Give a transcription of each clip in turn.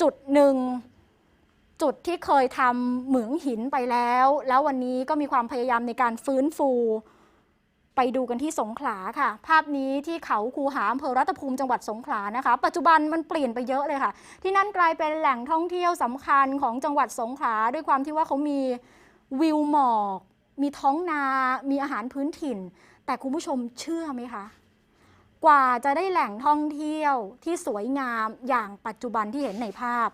จุดหนึ่งจุดที่เคยทำเหมืองหินไปแล้ว แล้ววันนี้ก็มีความพยายามในการฟื้นฟูไปดูกันที่สงขลาค่ะ ภาพนี้ที่เขาคูหาอำเภอรัตภูมิจังหวัดสงขลานะคะ ปัจจุบันมันเปลี่ยนไปเยอะเลยค่ะ ที่นั่นกลายเป็นแหล่งท่องเที่ยวสำคัญของจังหวัดสงขลาด้วยความที่ว่าเขามีวิวหมอก มีท้องนา มีอาหารพื้นถิ่น แต่คุณผู้ชมเชื่อไหมคะ กว่าจะได้แหล่งท่องเที่ยวที่สวยงามอย่างปัจจุบันที่เห็นในภาพ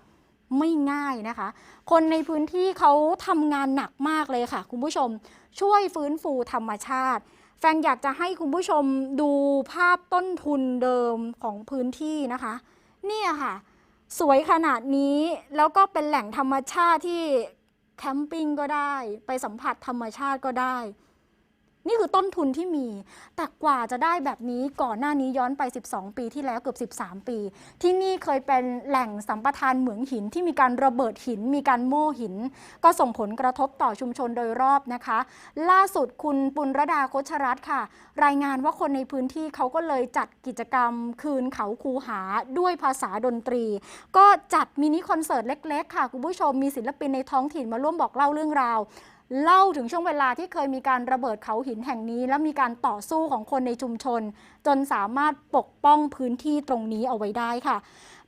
ไม่ง่ายนะคะ คนในพื้นที่เขาทำงานหนักมากเลยค่ะ คุณผู้ชมช่วยฟื้นฟูธรรมชาติ แฟนอยากจะให้คุณผู้ชมดูภาพต้นทุนเดิมของพื้นที่นะคะ เนี่ยค่ะ สวยขนาดนี้แล้วก็เป็นแหล่งธรรมชาติที่แคมปิ้งก็ได้ ไปสัมผัสธรรมชาติก็ได้ นี่คือต้นทุนที่มี แต่กว่าจะได้แบบนี้ก่อนหน้านี้ย้อนไป 12 ปีที่แล้วเกือบ 13 ปี ที่นี่เคยเป็นแหล่งสัมปทานเหมืองหินที่มีการระเบิดหิน มีการโม่หิน ก็ส่งผลกระทบต่อชุมชนโดยรอบนะคะ ล่าสุดคุณปุณรดาโคชรัตค่ะ รายงานว่าคนในพื้นที่เขาก็เลยจัดกิจกรรม คืนเขาคูหาด้วยภาษาดนตรี ก็จัดมินิคอนเสิร์ตเล็กๆ ค่ะคุณผู้ชมมีศิลปินในท้องถิ่นมาร่วมบอกเล่าเรื่องราว เล่าถึงช่วงเวลาที่เคยมีการระเบิดเขาหินแห่งนี้ และมีการต่อสู้ของคนในชุมชน จนสามารถปกป้องพื้นที่ตรงนี้เอาไว้ได้ค่ะ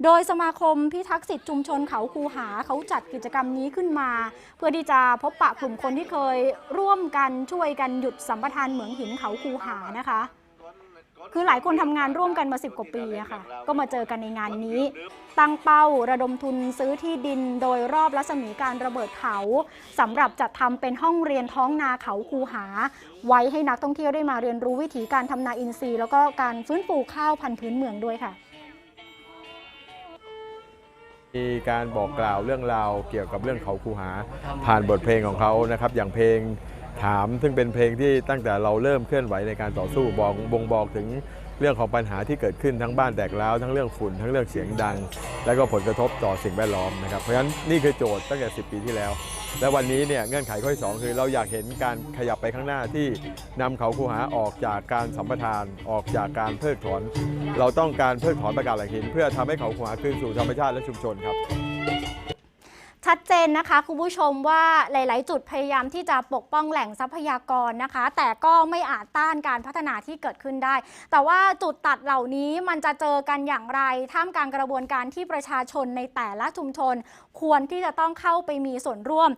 โดยสมาคมพิทักษ์สิทธิชุมชนเขาคูหาเขาจัดกิจกรรมนี้ขึ้นมา เพื่อที่จะพบปะกลุ่มคนที่เคยร่วมกันช่วยกันหยุดสัมปทานเหมืองหินเขาคูหานะคะ คือหลายคนทำงานร่วมกันมา 10 กว่าปีอะค่ะ ก็มาเจอกันในงานนี้ ตั้งเป้าระดมทุนซื้อที่ดินโดยรอบรัศมีการระเบิดเขาสำหรับจัดทำเป็นห้องเรียนท้องนาเขาคูหา ไว้ให้นักท่องเที่ยวได้มาเรียนรู้วิธีการทำนาอินทรีย์ แล้วก็การฟื้นฟูข้าวพันธุ์พื้นเมืองด้วยค่ะมีการบอกกล่าวเรื่องราวเกี่ยวกับเรื่องเขาคูหา ผ่านบทเพลงของเขานะครับ อย่างเพลง ถาม ซึ่งเป็นเพลงที่ตั้งแต่เราเริ่มเคลื่อนไหวในการต่อสู้บอกบ่งบอกถึงเรื่องของปัญหาที่เกิดขึ้นทั้งบ้านแตกร้าวทั้งเรื่องฝุ่น ทั้งเรื่องเสียงดัง และก็ผลกระทบต่อสิ่งแวดล้อมนะครับเพราะฉะนั้นนี่คือโจทย์ตั้งแต่ 10 ปีที่แล้ว และวันนี้เนี่ยเงื่อนไขข้อที่สองคือเราอยากเห็นการขยับไปข้างหน้าที่นำเขาคูหาออกจากการสัมปทานออกจากการเพิกถอน เราต้องการเพิกถอนประกาศหลักหิน เพื่อทำให้เขาคูหาคืนสู่ธรรมชาติและชุมชนครับ ชัดเจนนะคะคุณผู้ชมว่าหลาย ๆ จุดพยายามที่จะปกป้องแหล่งทรัพยากรนะคะ แต่ก็ไม่อาจต้านการพัฒนาที่เกิดขึ้นได้ แต่ว่าจุดตัดเหล่านี้มันจะเจอกันอย่างไร ท่ามกลางกระบวนการที่ประชาชนในแต่ละชุมชน ควรที่จะต้องเข้าไปมีส่วนร่วม